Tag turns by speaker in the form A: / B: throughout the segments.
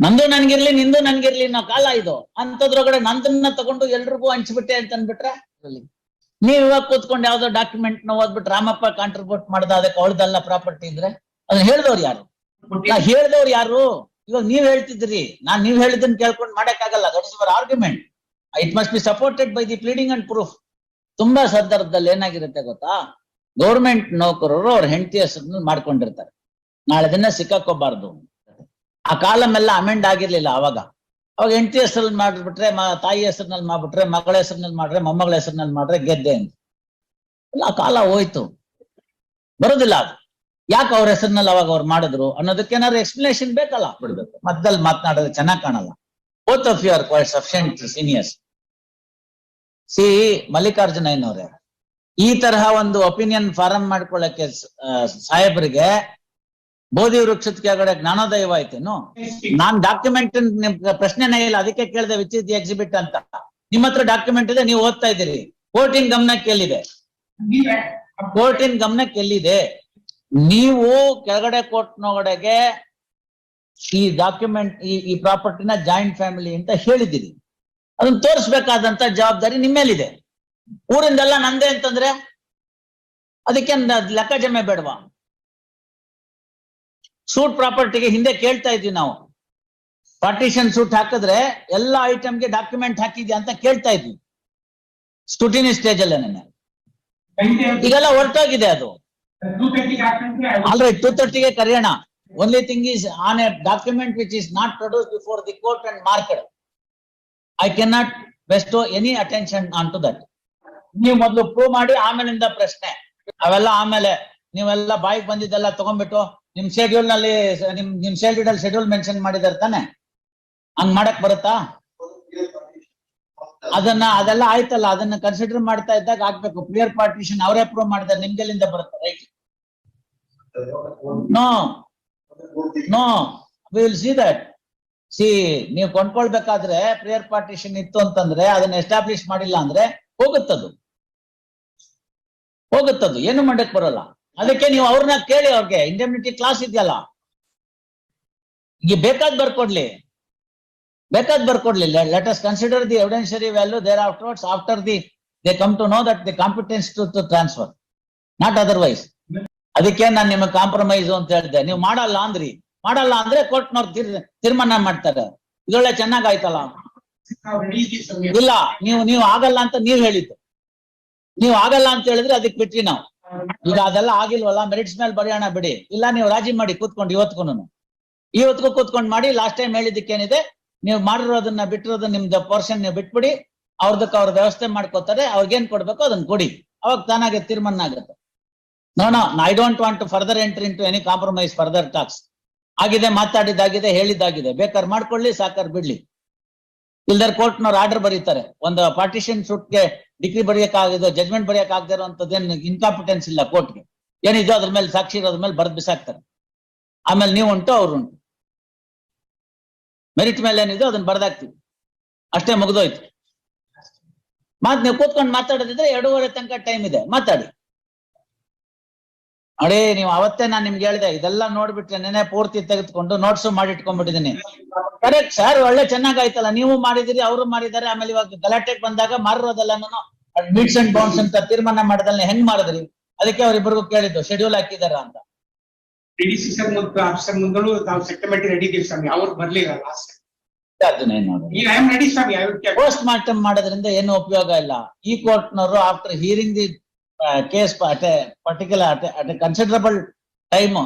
A: ನಂದು ನನ್ಗಿರ್ಲಿ, ನಿಂದು ನನ್ಗಿರ್ಲಿ ಅನ್ನೋ ಕಾಲ ಇದು. ಅಂತದ್ರೊಳಗಡೆ ನಂದನ್ನ ತಗೊಂಡು ಎಲ್ರಿಗೂ ಹಂಚ್ಬಿಟ್ಟೆ ಅಂತ ಅನ್ಬಿಟ್ರೆ ನೀವ್ ಇವಾಗ ಕೂತ್ಕೊಂಡು ಯಾವ್ದೋ ಡಾಕ್ಯುಮೆಂಟ್ನ ಓದ್ಬಿಟ್ಟು ರಾಮಪ್ಪ ಕಾಂಟ್ರಿಬ್ಯೂಟ್ ಮಾಡ್ದ ಅದಕ್ಕೆ ಅವಳ್ದಲ್ಲ ಪ್ರಾಪರ್ಟಿ ಇದ್ರೆ ಅದನ್ನ ಹೇಳ್ದವ್ರು ಯಾರು? ಹೇಳ್ದವ್ರು ಯಾರು? ಇವಾಗ ನೀವ್ ಹೇಳ್ತಿದ್ರಿ. ನಾನ್ ನೀವ್ ಹೇಳಿದ್ದನ್ನ ಕೇಳ್ಕೊಂಡು ಮಾಡಕ್ಕಾಗಲ್ಲ. That is your argument it must be supported by the pleading and proof ತುಂಬಾ ಸಂದರ್ಭದಲ್ಲಿ ಏನಾಗಿರುತ್ತೆ ಗೊತ್ತಾ? ಗೌರ್ಮೆಂಟ್ ನೌಕರರು ಅವ್ರ ಹೆಂಡತಿ ಹೆಸರನ್ನ ಮಾಡ್ಕೊಂಡಿರ್ತಾರೆ. ನಾಳೆ ದಿನ ಸಿಕ್ಕಾಕೋಬಾರ್ದು. ಆ ಕಾಲಮ್ ಎಲ್ಲ ಅಮೆಂಡ್ ಆಗಿರ್ಲಿಲ್ಲ ಅವಾಗ. ಅವಾಗ ಹೆಂಡತಿ ಹೆಸರಲ್ಲಿ ಮಾಡಿಬಿಟ್ರೆ ತಾಯಿ ಹೆಸರಿನಲ್ಲಿ ಮಾಡ್ಬಿಟ್ರೆ, ಮಗಳ ಹೆಸರಿನಲ್ಲಿ ಮಾಡ್ರೆ, ಮೊಮ್ಮಗಳ ಹೆಸರಿನಲ್ಲಿ ಮಾಡ್ರೆ ಗೆದ್ದೆ ಅಂತ. ಇಲ್ಲ ಆ ಕಾಲ ಹೋಯ್ತು. ಬರೋದಿಲ್ಲ ಅದು. ಯಾಕೆ ಅವ್ರ ಹೆಸರಿನಲ್ಲಿ ಅವಾಗ ಅವ್ರು ಮಾಡಿದ್ರು ಅನ್ನೋದಕ್ಕೆ ಏನಾದ್ರು ಎಕ್ಸ್ಪ್ಲನೇಷನ್ ಬೇಕಲ್ಲ? ಬಿಡ್ಬೇಕು. ಮದ್ದಲ್ಲಿ ಮಾತನಾಡೋದು ಚೆನ್ನಾಗಿ ಕಾಣಲ್ಲ. Both of you are quite sufficient seniors see Mallikarjuna ಮಲ್ಲಿಕಾರ್ಜುನಯ್ಯನವ್ರೆ ಈ ತರಹ ಒಂದು ಒಪಿನಿಯನ್ ಫಾರಂ ಮಾಡ್ಕೊಳ್ಳಕ್ಕೆ ಸಾಹೇಬ್ರಿಗೆ ಬೋಧಿ ವೃಕ್ಷದ ಕೆಳಗಡೆ ಜ್ಞಾನೋದಯವಾಯ್ತೇನು ನಾನ್ ಡಾಕ್ಯುಮೆಂಟ್ ಪ್ರಶ್ನೆನೇ ಇಲ್ಲ ಅದಕ್ಕೆ ಕೇಳಿದೆ ವಿಚ್ ಇಸ್ ದಿ ಎಕ್ಸಿಬಿಟ್ ಅಂತ. ನಿಮ್ಮ ಹತ್ರ ಡಾಕ್ಯುಮೆಂಟ್ ಇದೆ, ನೀವು ಓದ್ತಾ ಇದ್ದೀರಿ. ಕೋರ್ಟಿನ ಗಮನಕ್ಕೆ ಎಲ್ಲಿದೆ? ಕೋರ್ಟಿನ ಗಮನಕ್ಕೆ ಎಲ್ಲಿದೆ? ನೀವು ಕೆಳಗಡೆ ಕೋರ್ಟ್ನೊಳಗೆ ಈ ಡಾಕ್ಯುಮೆಂಟ್ ಈ ಈ ಪ್ರಾಪರ್ಟಿನ ಜಾಯಿಂಟ್ ಫ್ಯಾಮಿಲಿ ಅಂತ ಹೇಳಿದ್ದೀರಿ. ಅದನ್ನ ತೋರಿಸ್ಬೇಕಾದಂತ ಜವಾಬ್ದಾರಿ ನಿಮ್ಮೇಲಿದೆ ಊರಿಂದೆಲ್ಲ ನಂದೇ ಅಂತಂದ್ರೆ ಅದಕ್ಕೆ ಲೆಕ್ಕ ಜಮೆ ಬೇಡವಾ? ಸೂಟ್ ಪ್ರಾಪರ್ಟಿಗೆ ಹಿಂದೆ ಕೇಳ್ತಾ ಇದ್ವಿ ನಾವು. ಪಾರ್ಟಿಷನ್ ಸೂಟ್ ಹಾಕಿದ್ರೆ ಎಲ್ಲ ಐಟಮ್ಗೆ ಡಾಕ್ಯುಮೆಂಟ್ ಹಾಕಿದ್ಯಾ ಅಂತ ಕೇಳ್ತಾ ಇದ್ವಿ. ಸ್ಟುಟಿನಿ ಸ್ಟೇಜ್ ಅಲ್ಲೇ ನೆನ್ನೆ. ಈಗೆಲ್ಲ ಹೊರಟೋಗಿದೆ ಅದು. ಆಲ್ರೈಟ್ ಟೂ ತರ್ಟಿಗೆ ಕರೆಯೋಣ. Only thing is on a document which is not produce before the court and market I can not best any attention on to that ನೀವು ಮೊದಲು ಪ್ರೂವ್ ಮಾಡಿ, ಆಮೇಲಿಂದ ಪ್ರಶ್ನೆ. ಅವೆಲ್ಲ ಆಮೇಲೆ ನೀವೆಲ್ಲ ಬಾಯಿಗೆ ಬಂದಿದ್ದೆಲ್ಲ ತಗೊಂಡ್ಬಿಟ್ಟು ನಿಮ್ ಶೆಡ್ಯೂಲ್ನಲ್ಲಿ ನಿಮ್ ನಿಮ್ ಶೆಡ್ಯೂಲ್ ಅಲ್ಲಿ ಶೆಡ್ಯೂಲ್ ಮೆನ್ಷನ್ ಮಾಡಿದಾರೆ ತಾನೆ? ಹಂಗ್ ಮಾಡಕ್ ಬರುತ್ತಾ? ಅದನ್ನ, ಅದೆಲ್ಲ ಆಯ್ತಲ್ಲ, ಅದನ್ನ ಕನ್ಸಿಡರ್ ಮಾಡ್ತಾ ಇದ್ದಾಗ ಆಗ್ಬೇಕು. ಪ್ರಿಯರ್ ಪಾರ್ಟಿಷನ್ ಅವರೇ ಅಪ್ರೂವ್ ಮಾಡಿದಾರೆ ನಿಮ್ಗೆಲ್ಲಿಂದ ಬರುತ್ತೆ right no no will see that see ನೀವು ಕೊಂಡ್ಕೊಳ್ಬೇಕಾದ್ರೆ ಪ್ರಿಯರ್ ಪಾರ್ಟಿಷನ್ ಇತ್ತು ಅಂತಂದ್ರೆ ಅದನ್ನ ಎಸ್ಟಾಬ್ಲಿಷ್ ಮಾಡಿಲ್ಲ ಅಂದ್ರೆ ಹೋಗುತ್ತದು. ಹೋಗುತ್ತದು. ಏನು ಮಾಡಕ್ ಬರೋಲ್ಲ. ಅದಕ್ಕೆ ನೀವು ಅವ್ರನ್ನ ಕೇಳಿ ಅವ್ರಿಗೆ ಇಂಡೆಮ್ನಿಟಿ ಕ್ಲಾಸ್ ಇದೆಯಲ್ಲ? ಈಗ ಬೇಕಾದ್ ಬರ್ಕೊಡ್ಲಿ. ಬೇಕಾದ್ ಬರ್ಕೊಡ್ಲಿ. Let us consider the evidentiary value there afterwards after the they come to know that the competence to to transfer not otherwise ಅದಕ್ಕೆ ನಾನು ನಿಮಗೆ ಕಾಂಪ್ರಮೈಸ್ ಅಂತ ಹೇಳಿದೆ. ನೀವು ಮಾಡಲ್ಲ ಅಂದ್ರಿ. ಮಾಡಲ್ಲ ಅಂದ್ರೆ ಕೋರ್ಟ್ನವ್ರು ತೀರ್, ತೀರ್ಮಾನ ಮಾಡ್ತಾರೆ. ಇದೊಳ್ಳೆ ಚೆನ್ನಾಗಾಯ್ತಲ್ಲ. ಇಲ್ಲ, ನೀವು ನೀವು ಆಗಲ್ಲ ಅಂತ ನೀವ್ ಹೇಳಿದ್ದು. ನೀವು ಆಗಲ್ಲ ಅಂತ ಹೇಳಿದ್ರೆ ಅದಕ್ಕೆ ಬಿಟ್ವಿ ನಾವು. ಈಗ ಅದೆಲ್ಲ ಆಗಿಲ್ವಲ್ಲ ಮೆರಿಟ್ಸ್ ಮೇಲೆ ಬರೆಯೋಣ ಬಿಡಿ. ಇಲ್ಲ, ನೀವು ರಾಜಿ ಮಾಡಿ ಕೂತ್ಕೊಂಡು ಇವತ್ಗೂ ಇವತ್ತಿಗೂ ಕೂತ್ಕೊಂಡು ಮಾಡಿ ಲಾಸ್ಟ್ ಟೈಮ್ ಹೇಳಿದ್ದಕ್ಕೇನಿದೆ, ನೀವು ಮಾಡಿರೋದನ್ನ ಬಿಟ್ಟಿರೋದನ್ನ ನಿಮ್ದು ಪೋರ್ಷನ್ ನೀವು ಬಿಟ್ಬಿಡಿ, ಅವ್ರದಕ್ಕೆ ಅವ್ರ ವ್ಯವಸ್ಥೆ ಮಾಡ್ಕೋತಾರೆ, ಅವ್ರಿಗೇನ್ ಕೊಡ್ಬೇಕು ಅದನ್ನ ಕೊಡಿ. ಅವಾಗ ತಾನಾಗೆ ತೀರ್ಮಾನ ಆಗುತ್ತೆ. No no I don't want to further entry into any compromise further talks ಆಗಿದೆ, ಮಾತಾಡಿದ್ದಾಗಿದೆ, ಹೇಳಿದ್ದಾಗಿದೆ. ಬೇಕಾದ್ರೆ ಮಾಡ್ಕೊಳ್ಳಿ, ಸಾಕಾರ ಬಿಡ್ಲಿ. ಇಲ್ದರ್ ಕೋರ್ಟ್ನವ್ರು ಆರ್ಡರ್ ಬರೀತಾರೆ. ಒಂದು ಪಾರ್ಟಿಷನ್ಗೆ ಡಿಗ್ರಿ ಬರೆಯಕ್ಕಾಗದ ಜಜ್ಮೆಂಟ್ ಬರೆಯಕ್ಕಾಗದೇ ಇರೋಂಥದ್ದೇನು ಇನ್ಕಾಂಪಿಟೆನ್ಸ್ ಇಲ್ಲ ಕೋರ್ಟ್ಗೆ. ಏನಿದೋ ಅದ್ರ ಮೇಲೆ, ಸಾಕ್ಷಿ ಇರೋದ್ರ ಮೇಲೆ ಬರ್ದ್ ಬಿಸಾಕ್ತಾರೆ. ಆಮೇಲೆ ನೀವು ಉಂಟು ಅವ್ರು ಉಂಟು ಮೆರಿಟ್ ಮೇಲೆ ಏನಿದೆ ಅದನ್ನ ಬರ್ದಾಕ್ತಿವಿ. ಅಷ್ಟೇ ಮುಗ್ದೋಯ್ತು. ಮಾತ್ ನೀವು ಕೂತ್ಕೊಂಡು ಮಾತಾಡೋದಿದ್ರೆ ಎರಡೂವರೆ ತನಕ ಟೈಮ್ ಇದೆ. ಮಾತಾಡಿ. ನೋಡಿ ನೀವು ಅವತ್ತೇ ನಾನು ನಿಮ್ಗೆ ಹೇಳಿದೆ, ಇದೆಲ್ಲ ನೋಡ್ಬಿಟ್ರೆ ನೆನೆ ಪೂರ್ತಿ ತೆಗೆದುಕೊಂಡು ನೋಟ್ಸ್ ಮಾಡಿ ಇಟ್ಕೊಂಡ್ಬಿಟ್ಟಿದೀನಿ ಕರೆಕ್ಟ್ ಸರ್ ಒಳ್ಳೆ ಚೆನ್ನಾಗಾಯ್ತಲ್ಲ. ನೀವು ಮಾಡಿದಿರಿ, ಅವರು ಮಾಡಿದಾರೆ ಆಮೇಲೆ ಇವಾಗ ಗಲಾಟೆಗೆ ಬಂದಾಗ ಮಾರಿರೋದಲ್ಲ ನಾನು ಮೀಟ್ಸ್ ಅಂಡ್ ಬೌನ್ಸ್ ಅಂತ ತೀರ್ಮಾನ ಮಾಡದಲ್ಲ ಹೆಂಗ್ ಮಾಡಿದ್ರಿ? ಅದಕ್ಕೆ ಅವರಿಬ್ಬರಿಗೂ ಕೇಳಿದ್ದು ಶೆಡ್ಯೂಲ್ ಹಾಕಿದಾರ ಅಂತ.
B: ಡಿಡಿಸಿ ಸರ್ ಮತ್ತು ಆಫೀಸರ್ ಮುಂದಳು ನಾವು ಸೆಕ್ಟಮೆಂಟ್ ರೆಡಿ ಇದ್ದೀವಿ ಸ್ವಾಮಿ ಅವ್ರು ಬರ್ಲಿಲ್ಲ ಲಾಸ್ಟ್
A: ಪೋಸ್ಟ್ ಮಾರ್ಟಮ್ ಮಾಡೋದ್ರಿಂದ ಏನು ಉಪಯೋಗ ಇಲ್ಲ. ಈ ಕೋರ್ಟ್ ನವರು after hearing the case at particular at considerable time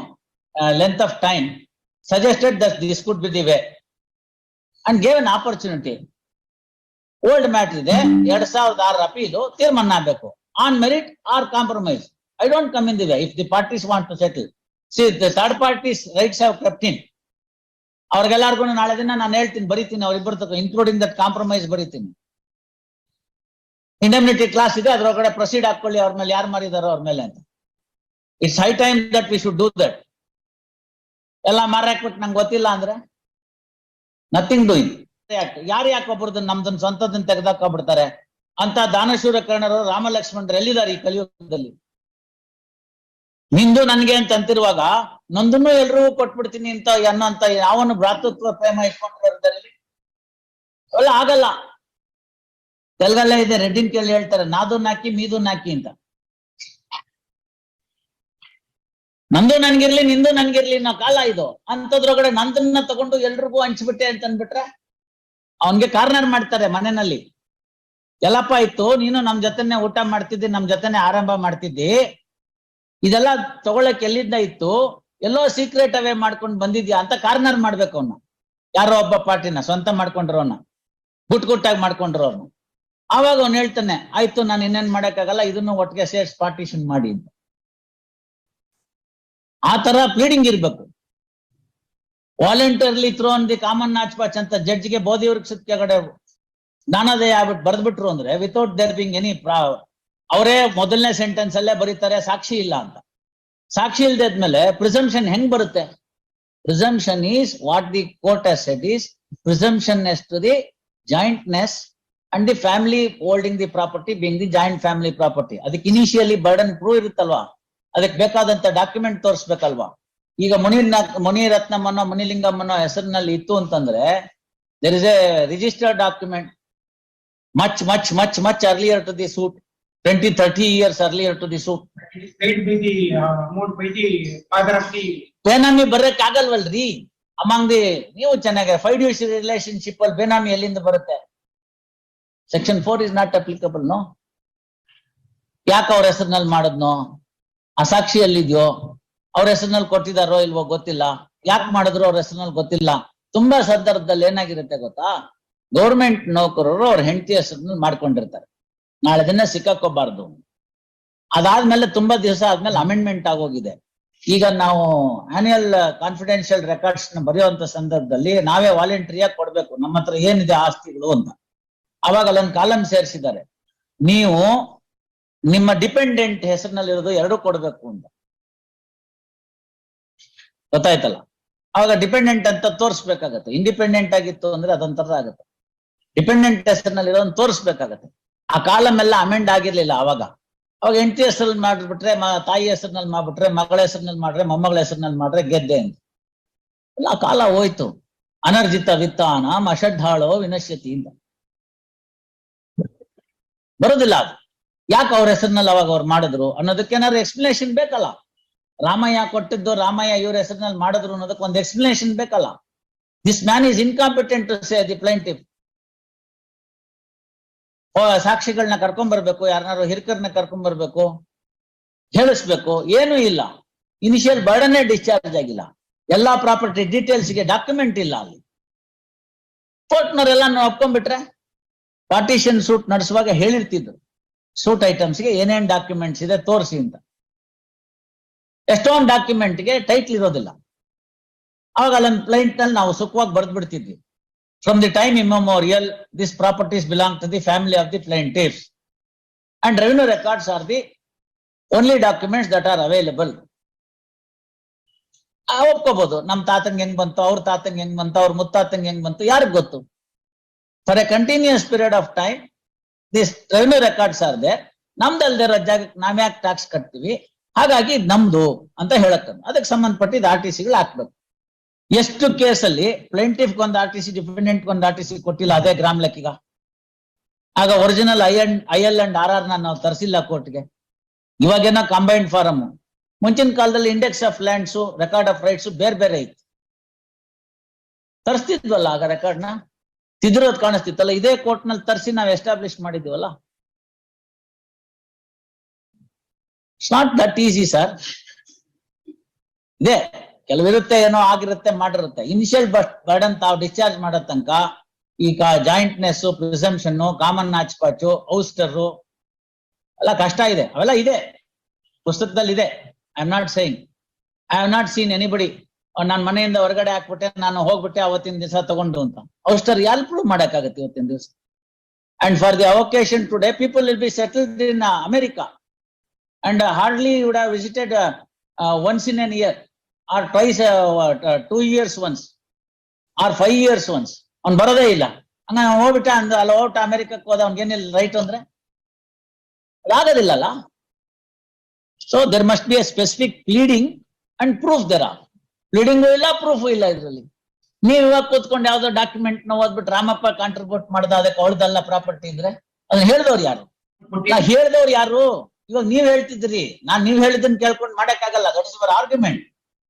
A: length of time suggested that this could be the way and gave an opportunity old matter ಇದೆ. ಎರಡ್ ಸಾವಿರದ ಆರರ ಅಪೀಲು ತೀರ್ಮಾನ ಆಗಬೇಕು. On merit or compromise I don't come in the way if the parties want to settle see third parties rights have kept in ಅವ್ರಿಗೆಲ್ಲರಿಗೂ ನಾಳೆ ದಿನ ನಾನು ಹೇಳ್ತೀನಿ, ಬರೀತೀನಿ ಅವ್ರಿಬ್ಬರ ಇನ್ಕ್ಲೂಡಿಂಗ್ ದಟ್ ಕಾಂಪ್ರಮೈಸ್ ಬರೀತೀನಿ. ಇಂಡಮ್ನಿಟಿ ಕ್ಲಾಸ್ ಇದೆ, ಅದ್ರೊಳಗಡೆ ಪ್ರೊಸೀಡ್ ಹಾಕೊಳ್ಳಿ, ಅವ್ರ ಮೇಲೆ ಯಾರು ಮಾರಿದಾರೋ ಅವ್ರ ಮೇಲೆ ಅಂತ. It's high time that we should do that ಎಲ್ಲ ಮಾರಾಕ್ಬಿಟ್ಟು ನಂಗೆ ಗೊತ್ತಿಲ್ಲ ಅಂದ್ರೆ ನಥಿಂಗ್ ಡೂಯಿಂಗ್ ಯಾರು ಯಾಕೆ ಒಬ್ಬರದ್ದು ನಮ್ದನ್ನ ಸ್ವಂತದನ್ನ ತೆಗೆದಾಕೊಂಡ್ಬಿಡ್ತಾರೆ ಅಂತ ದಾನಶೂರ ಕರ್ಣರು ರಾಮ ಲಕ್ಷ್ಮಣರು ಎಲ್ಲಿದ್ದಾರೆ ಈ ಕಲಿಯುಗದಲ್ಲಿ? ನಿಂದು ನನ್ಗೆ ಅಂತ ಅಂತಿರುವಾಗ, ನಂದನ್ನು ಎಲ್ರಿಗೂ ಕೊಟ್ಬಿಡ್ತೀನಿ ಅಂತ ಅನ್ನೋಂತ ಯಾವನು ಭ್ರಾತೃತ್ವ ಪ್ರೇಮ ಇಟ್ಕೊಂಡಿರೋದ್ರಲ್ಲಿ ಅಲ್ಲ, ಆಗಲ್ಲ. ತೆಲುಗಲ್ಲೇ ಇದೆ, ರೆಡ್ಡಿನ್ ಕೇಳಿ ಹೇಳ್ತಾರೆ ನಾದು ನಾಕಿ ಮೀದು ನಾಕಿ ಅಂತ. ನಂದು ನನ್ಗಿರ್ಲಿ, ನಿಂದು ನನ್ಗಿರ್ಲಿ ನಾ ಕಾಲ ಇದು. ಅಂತದ್ರೊಳಗಡೆ ನಂದನ್ನ ತಗೊಂಡು ಎಲ್ರಿಗೂ ಹಂಚ್ಬಿಟ್ಟೆ ಅಂತ ಅಂದ್ಬಿಟ್ರೆ ಅವನ್ಗೆ ಕಾರ್ನರ್ ಮಾಡ್ತಾರೆ ಮನೆಯಲ್ಲಿ. ಎಲ್ಲಪ್ಪ ಇತ್ತು, ನೀನು ನಮ್ ಜೊತೆನೆ ಊಟ ಮಾಡ್ತಿದ್ದಿ, ನಮ್ ಜೊತೆನೆ ಆರಂಭ ಮಾಡ್ತಿದ್ದಿ. ಇದೆಲ್ಲ ತಗೊಳಕ್ ಎಲ್ಲಿಂದ ಇತ್ತು? ಎಲ್ಲೋ ಸೀಕ್ರೆಟ್ ಅವೇ ಮಾಡ್ಕೊಂಡು ಬಂದಿದ್ಯಾ ಅಂತ ಕಾರ್ನರ್ ಮಾಡ್ಬೇಕು ಅವನ್ನ ಯಾರೋ ಒಬ್ಬ ಪಾರ್ಟಿನ, ಸ್ವಂತ ಮಾಡ್ಕೊಂಡ್ರವನ್ನ ಗುಟ್ ಗುಟ್ಟಾಗಿ ಮಾಡ್ಕೊಂಡಿರೋನು ಆವಾಗ ಅವ್ನು ಹೇಳ್ತಾನೆ, ಆಯ್ತು, ನಾನು ಇನ್ನೇನ್ ಮಾಡಕ್ಕಾಗಲ್ಲ, ಇದನ್ನು ಒಟ್ಟಿಗೆ ಸೇರ್ಸ್ ಪಾರ್ಟಿಷನ್ ಮಾಡಿ ಆ ತರ ಪ್ಲೀಡಿಂಗ್ ಇರ್ಬೇಕು. Voluntarily thrown the common hotchpotch ಅಂತ ಜಡ್ಜ್ಗೆ ಬೋಧಿ ವೃಕ್ಷದ ಕೆಳಗಡೆ ಜ್ಞಾನೋದಯ ಆಗ್ಬಿಟ್ಟು ಬರೆದ್ಬಿಟ್ರು ಅಂದ್ರೆ ವಿತೌಟ್ ದೇರ್ ಬಿಂಗ್ ಎನಿ ಪ್ರಾ ಅವರೇ ಮೊದಲನೇ ಸೆಂಟೆನ್ಸ್ ಅಲ್ಲೇ ಬರೀತಾರೆ, ಸಾಕ್ಷಿ ಇಲ್ಲ ಅಂತ. ಸಾಕ್ಷಿ ಇಲ್ದಾದ್ಮೇಲೆ ಪ್ರಿಸಂಪ್ಷನ್ ಹೆಂಗ್ ಬರುತ್ತೆ? Presumption is what the court has set is presumption as to the jointness and the family holding the property being the joint family property ಅದಕ್ಕೆ ಇನಿಷಿಯಲಿ ಬರ್ಡನ್ ಪ್ರೂವ್ ಇರುತ್ತಲ್ವಾ? ಅದಕ್ಕೆ ಬೇಕಾದಂತ ಡಾಕ್ಯುಮೆಂಟ್ ತೋರಿಸ್ಬೇಕಲ್ವಾ? ಈಗ ಮುನಿ ಮುನಿರತ್ನಮ್ಮನೋ ಮುನಿಲಿಂಗಮ್ಮನೋ ಹೆಸರಿನಲ್ಲಿ ಇತ್ತು ಅಂತಂದ್ರೆ there is a registered document much much
B: much much earlier to the suit twenty thirty years earlier to the
A: suit benami ಬರಕ್ ಆಗಲ್ವಲ್ರಿ? ಅಮಾಂಗ್ ದಿ ನೀವು ಚೆನ್ನಾಗಿ ಫೈವ್ ಯೂಸ್ ರಿಲೇಶನ್ಶಿಪ್ ಅಲ್ಲಿ ಬೇನಾಮಿ ಎಲ್ಲಿಂದ ಬರುತ್ತೆ? Section four is not applicable no ಯಾಕೆ ಅವ್ರ ಹೆಸರಿನಲ್ಲಿ ಮಾಡದ್ನೋ? ಅಸಾಕ್ಷಿ ಎಲ್ಲಿದ್ಯೋ ಅವ್ರ ಹೆಸರಿನಲ್ಲಿ ಕೊಟ್ಟಿದಾರೋ ಇಲ್ವೋ ಗೊತ್ತಿಲ್ಲ. ಯಾಕೆ ಮಾಡಿದ್ರು ಅವ್ರ ಹೆಸರಿನಲ್ಲಿ ಗೊತ್ತಿಲ್ಲ. ತುಂಬಾ ಸಂದರ್ಭದಲ್ಲಿ ಏನಾಗಿರುತ್ತೆ ಗೊತ್ತಾ? ಗೌರ್ಮೆಂಟ್ ನೌಕರರು ಅವ್ರ ಹೆಂಡತಿ ಹೆಸರಿನಲ್ಲಿ ಮಾಡ್ಕೊಂಡಿರ್ತಾರೆ. ನಾಳೆ ದಿನ ಸಿಕ್ಕಾಕೋಬಾರ್ದು. ಅದಾದ್ಮೇಲೆ ತುಂಬಾ ದಿವಸ ಆದ್ಮೇಲೆ ಅಮೆಂಡ್ಮೆಂಟ್ ಆಗೋಗಿದೆ. ಈಗ ನಾವು ಆನ್ಯುಯಲ್ ಕಾನ್ಫಿಡೆನ್ಷಿಯಲ್ ರೆಕಾರ್ಡ್ಸ್ನ ಬರೆಯುವಂತ ಸಂದರ್ಭದಲ್ಲಿ ನಾವೇ ವಾಲಂಟ್ರಿಯಾಗಿ ಕೊಡ್ಬೇಕು. ನಮ್ಮ ಹತ್ರ ಏನಿದೆ ಆಸ್ತಿಗಳು ಅಂತ. ಅವಾಗ ಅಲ್ಲೊಂದು ಕಾಲಂ ಸೇರಿಸಿದ್ದಾರೆ. ನೀವು ನಿಮ್ಮ ಡಿಪೆಂಡೆಂಟ್ ಹೆಸರಿನಲ್ಲಿರೋದು ಎರಡು ಕೊಡ್ಬೇಕು ಅಂತ. ಗೊತ್ತಾಯ್ತಲ್ಲ? ಅವಾಗ ಡಿಪೆಂಡೆಂಟ್ ಅಂತ ತೋರಿಸ್ಬೇಕಾಗತ್ತೆ. ಇಂಡಿಪೆಂಡೆಂಟ್ ಆಗಿತ್ತು ಅಂದ್ರೆ ಅದೊಂಥರ ಆಗುತ್ತೆ. ಡಿಪೆಂಡೆಂಟ್ ಹೆಸರಿನಲ್ಲಿರೋ ತೋರಿಸ್ಬೇಕಾಗತ್ತೆ. ಆ ಕಾಲಮ್ ಎಲ್ಲ ಅಮೆಂಡ್ ಆಗಿರ್ಲಿಲ್ಲ ಅವಾಗ ಅವಾಗ ಹೆಂಡತಿ ಹೆಸರಲ್ಲಿ ಮಾಡಿಬಿಟ್ರೆ ತಾಯಿ ಹೆಸರಿನಲ್ಲಿ ಮಾಡ್ಬಿಟ್ರೆ, ಮಗಳ ಹೆಸರಿನಲ್ಲಿ ಮಾಡ್ರೆ, ಮೊಮ್ಮಗಳ ಹೆಸರಿನಲ್ಲಿ ಮಾಡ್ರೆ ಗೆದ್ದೆ ಅಂತ. ಎಲ್ಲ ಆ ಕಾಲ ಹೋಯ್ತು. ಅನರ್ಜಿತ ವಿತ್ತಾನ ಅಷಡ್ಢಾಳೋ ವಿನಶ್ಯತಿ ಅಂತ. ಬರೋದಿಲ್ಲ ಅದು. ಯಾಕೆ ಅವ್ರ ಹೆಸರಿನಲ್ಲಿ ಅವಾಗ ಅವ್ರು ಮಾಡಿದ್ರು ಅನ್ನೋದಕ್ಕೆ ಏನಾದ್ರು ಎಕ್ಸ್ಪ್ಲನೇಷನ್ ಬೇಕಲ್ಲ? ರಾಮಯ್ಯ ಕೊಟ್ಟಿದ್ದು ರಾಮಯ್ಯ ಇವ್ರ ಹೆಸರಿನಲ್ಲಿ ಮಾಡಿದ್ರು ಅನ್ನೋದಕ್ಕೆ ಒಂದು ಎಕ್ಸ್ಪ್ಲನೇಷನ್ ಬೇಕಲ್ಲ? This man is incompetent to say the plaintiff ಸಾಕ್ಷಿಗಳನ್ನ ಕರ್ಕೊಂಡ್ ಬರ್ಬೇಕು ಯಾರನ್ನಾರು ಹಿರ್ಕರ್ನ ಕರ್ಕೊಂಡ್ ಬರ್ಬೇಕು, ಹೇಳಿಸ್ಬೇಕು, ಏನು ಇಲ್ಲ. ಇನಿಷಿಯಲ್ ಬರ್ಡನ್ನೇ ಡಿಸ್ಚಾರ್ಜ್ ಆಗಿಲ್ಲ. ಎಲ್ಲಾ ಪ್ರಾಪರ್ಟಿ ಡೀಟೇಲ್ಸ್ಗೆ ಡಾಕ್ಯುಮೆಂಟ್ ಇಲ್ಲ ಅಲ್ಲಿ. ಕೋರ್ಟ್ನವರೆಲ್ಲ ಒಪ್ಕೊಂಡ್ಬಿಟ್ರೆ ಪಾರ್ಟಿಷನ್ ಸೂಟ್ ನಡೆಸುವಾಗ ಹೇಳಿರ್ತಿದ್ರು. ಸೂಟ್ ಐಟಮ್ಸ್ಗೆ ಏನೇನ್ ಡಾಕ್ಯುಮೆಂಟ್ಸ್ ಇದೆ ತೋರಿಸಿ ಅಂತ. ಎಷ್ಟೊಂದು ಡಾಕ್ಯುಮೆಂಟ್ಗೆ ಟೈಟ್ಲ್ ಇರೋದಿಲ್ಲ. ಅವಾಗ ಅಲ್ಲೊಂದು ಪ್ಲೈಂಟ್ನಲ್ಲಿ ನಾವು ಸುಖವಾಗಿ ಬರೆದು ಬಿಡ್ತಿದ್ವಿ. From the time immemorial this properties belong to the family of the plaintiffs and revenue records are the only documents that are available ಒಪ್ಕೋಬಹುದು ನಮ್ ತಾತಂಗ್ ಹೆಂಗ್ ಬಂತು, ಅವ್ರ ತಾತಂಗ್ ಹೆಂಗ್ ಬಂತು, ಅವ್ರ ಮುತ್ತಾತಂಗ್ ಹೆಂಗ್ ಬಂತು, ಯಾರಿಗ್ ಗೊತ್ತು? For a continuous period of time this revenue records are they ನಮ್ದಲ್ದೇ ಇರೋ ಜಾಗಕ್ಕೆ ನಾವ್ಯಾಕೆ ಟ್ಯಾಕ್ಸ್ ಕಟ್ತೀವಿ. ಹಾಗಾಗಿ ನಮ್ದು ಅಂತ ಹೇಳತ್ತ. ಅದಕ್ಕೆ ಸಂಬಂಧಪಟ್ಟಿದ ಆರ್ ಟಿ ಸಿಗಳು ಹಾಕ್ಬೇಕು. ಎಷ್ಟು ಕೇಸಲ್ಲಿ ಪ್ಲೇಂಟಿಫ್ ಒಂದು ಆರ್ ಟಿ ಸಿ ಡಿಪೆಂಡೆಂಟ್ ಒಂದು ಆರ್ ಟಿ ಸಿ ಕೊಟ್ಟಿಲ್ಲ ಅದೇ ಗ್ರಾಮ್ ಲೆಕ್ಕಿಗ. ಆಗ original I and I L and R R ನಾವು ತರಿಸಿಲ್ಲ ಕೋರ್ಟ್ಗೆ. ಇವಾಗೇನ ಕಂಬೈನ್ಡ್ ಫಾರಮ್ ಮುಂಚಿನ ಕಾಲದಲ್ಲಿ index of lands record of rights ಬೇರೆ ಬೇರೆ ಇತ್ತು. ತರಿಸ್ತಿದ್ವಲ್ಲ ಆಗ ರೆಕಾರ್ಡ್ನ? ತಿದ್ರೋದ್ ಕಾಣಿಸ್ತಿತ್ತಲ್ಲ, ಇದೇ ಕೋರ್ಟ್ನಲ್ಲಿ ತರಿಸಿ ನಾವು establish ಮಾಡಿದ್ವಲ್ಲ? It's not that easy sir ಇದೇ. ಕೆಲವಿರುತ್ತೆ ಏನೋ ಆಗಿರುತ್ತೆ, ಮಾಡಿರುತ್ತೆ. ಇನಿಷಿಯಲ್ ಬರ್ಡನ್ ತಾವು ಡಿಸ್ಚಾರ್ಜ್ ಮಾಡೋ ತನಕ ಈಗ ಜಾಯಿಂಟ್ನೆಸ್ ಪ್ರಿಸಂಪ್ಷನ್ ಕಾಮನ್ ನಾಚ್ ಪಾಚು ಔಸ್ಟರ್ ಎಲ್ಲ ಕಷ್ಟ ಇದೆ. ಅವೆಲ್ಲ ಇದೆ. ಪುಸ್ತಕದಲ್ಲಿ ಇದೆ. I am not saying I am not seen anybody ನಾನು ಮನೆಯಿಂದ ಹೊರಗಡೆ ಹಾಕ್ಬಿಟ್ಟೆ, ನಾನು ಹೋಗ್ಬಿಟ್ಟೆ, ಅವತ್ತಿನ ದಿವಸ ತಗೊಂಡು ಅಂತ. ಔಸ್ಟರ್ ಯಾರು ಪ್ರೂವ್ ಮಾಡಕ್ಕಾಗತ್ತೆ ಇವತ್ತಿನ ದಿವಸ? And for the avocation today people will be settled in America and hardly would have visited once in an year or twice two years once or five years once ಅವ್ನ್ ಬರೋದೇ ಇಲ್ಲ. ಹಂಗ ಹೋಗ್ಬಿಟ್ಟ, ಅಂದ ಅಲ್ಲಿ ಹೋಗ್ಬಿಟ್ಟ ಅಮೆರಿಕಕ್ಕೆ ಹೋದ ಅವ್ನಿಗೇನಿಲ್ಲ ರೈಟ್ ಅಂದ್ರೆ? ಅದಾಗೋದಿಲ್ಲಲ್ಲ so there must be a specific pleading and proof there are ಇಲ್ಲ ಪ್ರೂಫು ಇಲ್ಲ ಇದ್ರಲ್ಲಿ. ನೀವು ಇವಾಗ ಕೂತ್ಕೊಂಡು ಯಾವ್ದೋ ಡಾಕ್ಯುಮೆಂಟ್ನ ಓದ್ಬಿಟ್ಟು ರಾಮಪ್ಪ ಕಾಂಟ್ರಿಬ್ಯೂಟ್ ಮಾಡ್ದ, ಅದಕ್ಕೆ ಅವಳದಲ್ಲ ಪ್ರಾಪರ್ಟಿ ಇದ್ರೆ, ಅದನ್ನ ಹೇಳ್ದವ್ರು ಯಾರು? ಹೇಳ್ದವ್ರು ಯಾರು? ಇವಾಗ ನೀವ್ ಹೇಳ್ತಿದ್ರಿ ನಾನ್ ನೀವ್ ಹೇಳಿದ್ದನ್ನ ಕೇಳ್ಕೊಂಡು ಮಾಡಕ್ಕಾಗಲ್ಲ that is your argument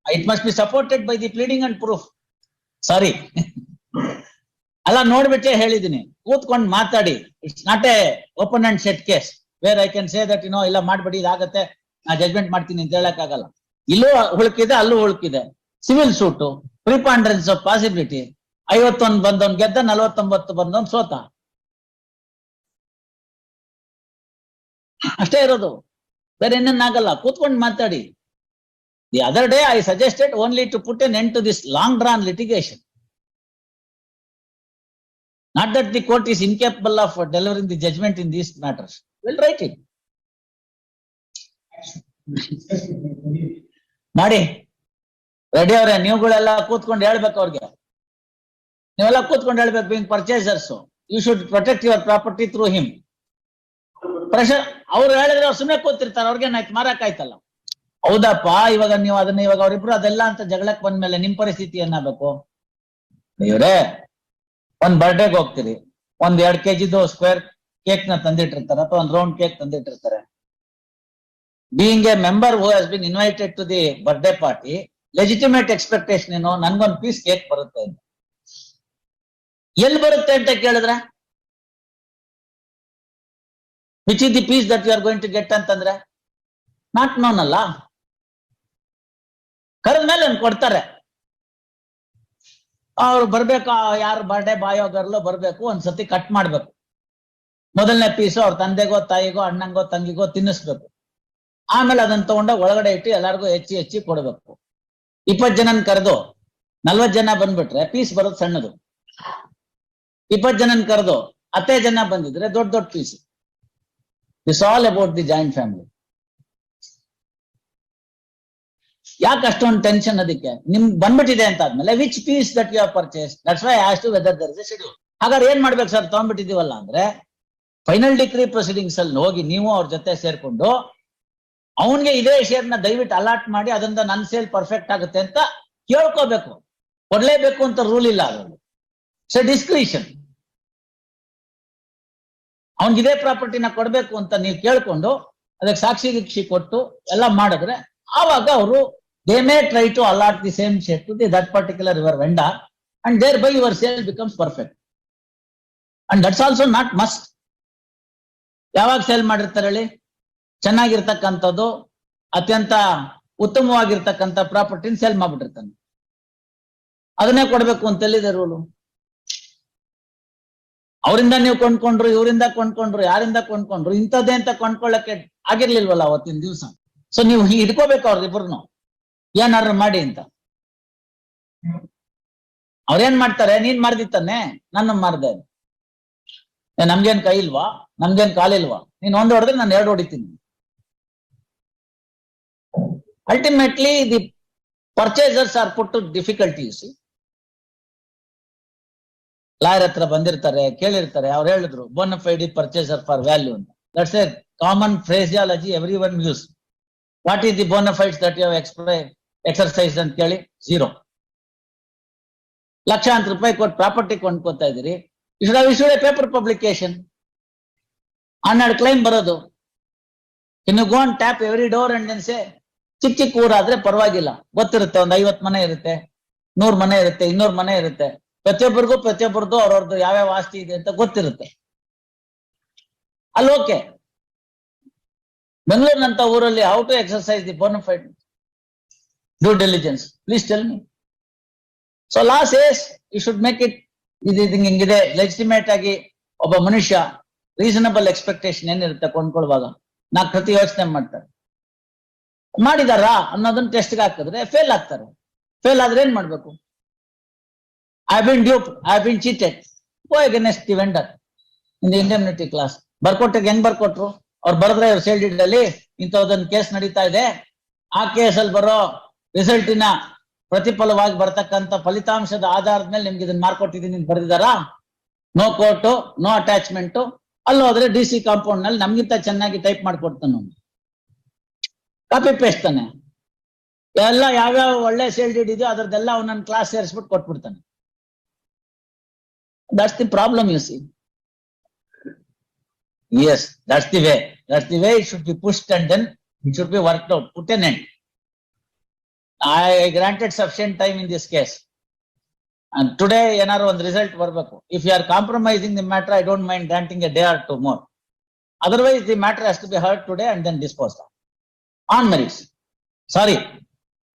A: it must be supported by the pleading and proof ಸಾರಿ ಅಲ್ಲ, ನೋಡ್ಬಿಟ್ಟೆ ಹೇಳಿದೀನಿ. ಕೂತ್ಕೊಂಡು ಮಾತಾಡಿ. It's not a open and set case where I can say that no ಇಲ್ಲ ಮಾಡ್ಬೇಡಿ, ಇದಾಗತ್ತೆ. ನಾ ಜಜ್ಮೆಂಟ್ ಮಾಡ್ತೀನಿ ಅಂತ ಹೇಳಕ್ಕಾಗಲ್ಲ. ಇಲ್ಲೂ ಹುಳುಕಿದೆ, ಅಲ್ಲೂ ಹುಳುಕಿದೆ. Civil suit preponderance of possibility ಐವತ್ತೊಂದು ಬಂದವನ್ ಗೆದ್ದ, ನಲವತ್ತೊಂಬತ್ತು ಬಂದವನ್ ಸೋತ. ಅಷ್ಟೇ ಇರೋದು. ಬೇರೆ ಇನ್ನೇನಾಗಲ್ಲ ಕೂತ್ಕೊಂಡು ಮಾತಾಡಿ. The other day I suggested only to put an end to this long drawn litigation not that the court is incapable of delivering the judgement in these matters will write it ಮಾಡಿ. Ready ಅವ್ರೆ, ನೀವುಗಳೆಲ್ಲ ಕೂತ್ಕೊಂಡು ಹೇಳ್ಬೇಕು ಅವ್ರಿಗೆ. ನೀವೆಲ್ಲ ಕೂತ್ಕೊಂಡು ಹೇಳ್ಬೇಕು being purchasers you should protect your property through him pressure ಅವ್ರು ಹೇಳಿದ್ರೆ ಅವ್ರು ಸುಮ್ಮನೆ ಕೂತಿರ್ತಾರೆ ಅವ್ರಿಗೇನಾಯ್ತು ಮಾರಕ್ ಆಯ್ತಲ್ಲ. ಹೌದಪ್ಪ, ಇವಾಗ ನೀವು ಅದನ್ನ ಇವಾಗ ಅವ್ರಿಬ್ರು ಅದೆಲ್ಲ ಅಂತ ಜಗಳಕ್ ಬಂದ್ಮೇಲೆ ನಿಮ್ ಪರಿಸ್ಥಿತಿ ಏನಾಗಬೇಕು? ಇವ್ರೇ ಒಂದ್ ಬರ್ಡೇಗ್ ಹೋಗ್ತೀರಿ. ಒಂದ್ ಎರಡ್ ಕೆಜಿದು ಸ್ಕ್ವೇರ್ ಕೇಕ್ನ ತಂದಿಟ್ಟಿರ್ತಾರೆ, ಅಥವಾ ಒಂದ್ round cake ತಂದಿಟ್ಟಿರ್ತಾರೆ. Being a member who has been invited to the birthday party legitimate expectation ಏನು, ನನ್ಗೊಂದ್ ಪೀಸ್ ಕೇಕ್ ಬರುತ್ತೆ ಎಲ್ಲಿ ಬರುತ್ತೆ ಅಂತ ಕೇಳಿದ್ರೆ? Which is the piece that you are going to get ಅಂತಂದ್ರೆ? ನಾಟ್ ನೋನ್ ಅಲ್ಲ. ಕರೆದ ಮೇಲೆ ಕೊಡ್ತಾರೆ. ಅವ್ರು ಬರ್ಬೇಕು, ಯಾರು ಬರ್ಡೇ ಬಾಯೋ ಗರ್ಲೋ ಬರ್ಬೇಕು, ಒಂದ್ಸತಿ ಕಟ್ ಮಾಡ್ಬೇಕು. ಮೊದಲನೇ ಪೀಸು ಅವ್ರ ತಂದೆಗೋ, ತಾಯಿಗೋ, ಅಣ್ಣಂಗೋ, ತಂಗಿಗೋ ತಿನ್ನಿಸ್ಬೇಕು. ಆಮೇಲೆ ಅದನ್ನ ತಗೊಂಡ ಒಳಗಡೆ ಇಟ್ಟು ಎಲ್ಲಾರ್ಗು ಹೆಚ್ಚಿ ಹೆಚ್ಚಿ ಕೊಡ್ಬೇಕು. ಇಪ್ಪತ್ ಜನನ್ ಕರೆದು ನಲ್ವತ್ ಜನ ಬಂದ್ಬಿಟ್ರೆ ಪೀಸ್ ಬರೋದು ಸಣ್ಣದು. ಇಪ್ಪತ್ ಜನನ್ ಕರೆದು ಹತ್ತೇ ಜನ ಬಂದಿದ್ರೆ ದೊಡ್ಡ ದೊಡ್ಡ piece it's all about the joint family ಯಾಕೆ ಅಷ್ಟೊಂದು ಟೆನ್ಷನ್ ಅದಕ್ಕೆ? ನಿಮ್ ಬಂದ್ಬಿಟ್ಟಿದೆ ಅಂತ ಆದ್ಮೇಲೆ which piece that you purchase that's why as to whether there is schedule ಹಾಗಾದ್ರೆ ಏನ್ ಮಾಡ್ಬೇಕು ಸರ್ ತಗೊಂಡ್ಬಿಟ್ಟಿದೀವಲ್ಲ ಅಂದ್ರೆ ಫೈನಲ್ ಡಿಗ್ರಿ ಪ್ರೊಸೀಡಿಂಗ್ಸ್ ಅಲ್ಲಿ ಹೋಗಿ ನೀವು ಅವ್ರ ಜೊತೆ ಸೇರ್ಕೊಂಡು, ಅವನ್ಗೆ ಇದೇ ಶೇರ್ನ ದಯವಿಟ್ಟು ಅಲಾಟ್ ಮಾಡಿ ಅದರಿಂದ ನನ್ ಸೇಲ್ ಪರ್ಫೆಕ್ಟ್ ಆಗುತ್ತೆ ಅಂತ ಕೇಳ್ಕೋಬೇಕು. ಕೊಡ್ಲೇಬೇಕು ಅಂತ ರೂಲ್ ಇಲ್ಲ ಅದರಲ್ಲಿ. ಸೊ ಡಿಸ್ಕ್ರಿಷನ್ ಅವ್ನಿಗೆ ಇದೇ ಪ್ರಾಪರ್ಟಿನ ಕೊಡಬೇಕು ಅಂತ ನೀವು ಕೇಳ್ಕೊಂಡು ಅದಕ್ಕೆ ಸಾಕ್ಷಿ ದೀಕ್ಷಿ ಕೊಟ್ಟು ಎಲ್ಲ ಮಾಡಿದ್ರೆ ಆವಾಗ ಅವರು they may try to allot the same share to the that particular your vendor and thereby your sale becomes perfect and that's also not must ಯಾವಾಗ ಸೇಲ್ ಮಾಡಿರ್ತಾರೆ ಹೇಳಿ? ಚೆನ್ನಾಗಿರ್ತಕ್ಕಂಥದ್ದು, ಅತ್ಯಂತ ಉತ್ತಮವಾಗಿರ್ತಕ್ಕಂಥ ಪ್ರಾಪರ್ಟಿನ ಸೇಲ್ ಮಾಡ್ಬಿಟ್ಟಿರ್ತಾನೆ. ಅದನ್ನೇ ಕೊಡಬೇಕು ಅಂತ ಎಲ್ಲಿದೆ ರೂಲು ಅವರಿಂದ ನೀವು ಕೊಂಡ್ಕೊಂಡ್ರು ಇವರಿಂದ ಕೊಂಡ್ಕೊಂಡ್ರು ಯಾರಿಂದ ಕೊಂಡ್ಕೊಂಡ್ರು ಇಂಥದ್ದೇ ಅಂತ ಕೊಂಡ್ಕೊಳ್ಳಕ್ಕೆ ಆಗಿರ್ಲಿಲ್ವಲ್ಲ ಅವತ್ತಿನ ದಿವಸ? ಸೊ ನೀವು ಹಿಡ್ಕೋಬೇಕು ಅವ್ರಿಬ್ರು ಏನಾದ್ರು ಮಾಡಿ ಅಂತ. ಅವ್ರೇನ್ ಮಾಡ್ತಾರೆ? ನೀನ್ ಮಾರ್ದಿತ್ತಾನೆ ನನ್ನ ಮಾರ್ದೆ ಏ, ನಮ್ಗೇನ್ ಕೈ ಇಲ್ವಾ? ನಮ್ಗೇನ್ ಕಾಲಿಲ್ವಾ ನೀನ್ ಒಂದ್ ಹೊಡೆದ್ರೆ ನಾನು ಎರಡು ಹೊಡಿತೀನಿ. Ultimately the purchasers are put to difficulties lawyer ಹತ್ರ ಬಂದಿರ್ತಾರೆ, ಕೇಳಿರ್ತಾರೆ, ಅವ್ರು ಹೇಳಿದ್ರು bona fide purchaser for value ಅಂತ. That's a common phraseology every one use what is the bona fides that you ಎಕ್ಸ್ಪ್ರೈ exercise ಅಂತ ಕೇಳಿ ಝೀರೋ ಲಕ್ಷಾಂತರ ರೂಪಾಯಿ ಕೊಟ್ಟು ಪ್ರಾಪರ್ಟಿ ಕೊಂಡ್ಕೊತಾ ಇದೀರಿ ಎ ಪೇಪರ್ ಪಬ್ಲಿಕೇಶನ್ ಹನ್ನೆರಡು ಕ್ಲೈಮ್ ಬರೋದು. ಇನ್ನು gone tap every door and say ಚಿಕ್ಕ ಚಿಕ್ಕ ಊರಾದ್ರೆ ಪರವಾಗಿಲ್ಲ. ಗೊತ್ತಿರುತ್ತೆ, ಒಂದ್ ಐವತ್ ಮನೆ ಇರುತ್ತೆ, ನೂರ್ ಮನೆ ಇರುತ್ತೆ, ಇನ್ನೂರ್ ಮನೆ ಇರುತ್ತೆ. ಪ್ರತಿಯೊಬ್ಬರಿಗೂ ಪ್ರತಿಯೊಬ್ಬರದ್ದು ಅವ್ರವ್ರದ್ದು ಯಾವ್ಯಾವ ಆಸ್ತಿ ಇದೆ ಅಂತ ಗೊತ್ತಿರುತ್ತೆ. ಅಲ್ಲಿ ಓಕೆ. ಬೆಂಗಳೂರಿನಂತ ಊರಲ್ಲಿ how to exercise the bona fide due diligence please tell me so loss as you should make it ಇದು ಹಿಂಗಿದೆ? ಲೆಜಿಟಿಮೇಟ್ ಆಗಿ ಒಬ್ಬ ಮನುಷ್ಯ ರೀಸನಬಲ್ ಎಕ್ಸ್ಪೆಕ್ಟೇಷನ್ ಏನಿರುತ್ತೆ ಕೊಂಡ್ಕೊಳ್ಳುವಾಗ ನಾಲ್ಕು ಪ್ರತಿ ಯೋಚನೆ ಮಾಡ್ತಾರೆ. ಮಾಡಿದಾರಾ? ಅನ್ನೋದನ್ನ ಟೆಸ್ಟ್ಗೆ ಹಾಕಿದ್ರೆ ಫೇಲ್ ಆಗ್ತಾರೆ. ಫೇಲ್ ಆದ್ರೆ ಏನ್ ಮಾಡ್ಬೇಕು? I been dupe I been cheated go against the vendor in the indemnity clause ಬರ್ಕೊಟ್ಟಿಗೆ ಹೆಂಗ್ ಬರ್ಕೊಟ್ರು? ಅವ್ರು ಬರೆದ್ರೆ ಇವ್ರು ಅಲ್ಲಿ ಇಂಥದೊಂದು ಕೇಸ್ ನಡೀತಾ ಇದೆ. ಆ ಕೇಸಲ್ಲಿ ಬರೋ ರಿಸಲ್ಟಿನ ಪ್ರತಿಫಲವಾಗಿ ಬರ್ತಕ್ಕಂಥ ಫಲಿತಾಂಶದ ಆಧಾರದ ಮೇಲೆ ನಿಮ್ಗೆ ಇದನ್ನ ಮಾರ್ಕೊಟ್ಟಿದ್ದೀನಿ ಅಂತ ಬರ್ದಿದಾರಾ? ನೋ ಕೋರ್ಟು ನೋ ಅಟ್ಯಾಚ್ಮೆಂಟ್ ಅಲ್ಲಿ ಹೋದ್ರೆ ಡಿ ಸಿ ಕಾಂಪೌಂಡ್ನಲ್ಲಿ ನಮ್ಗಿಂತ ಚೆನ್ನಾಗಿ ಟೈಪ್ ಮಾಡ್ಕೊಡ್ತಾನೆ ಅವ್ನು. ಕಾಪಿ ಪೇಸ್ಟ್ ತಾನೆ. ಎಲ್ಲ ಯಾವ್ಯಾವ ಒಳ್ಳೆ ಸೇಲ್ ಡೀಡ್ ಇದೆಯೋ ಅದ್ರದ್ದೆಲ್ಲ ಅವನನ್ನ ಕ್ಲಾಸ್ ಸೇರಿಸ್ಬಿಟ್ಟು ಕೊಟ್ಬಿಡ್ತಾನೆ. That's the problem you see yes that's the way that's the way it should be pushed and then it should be worked out put an end I granted sufficient time in this case and today ಏನಾದ್ರು ಒಂದು result ಬರ್ಬೇಕು if you are compromising the matter I don't mind granting a day or two more Otherwise, the matter has to be heard today and then disposed of. On merits. Sorry,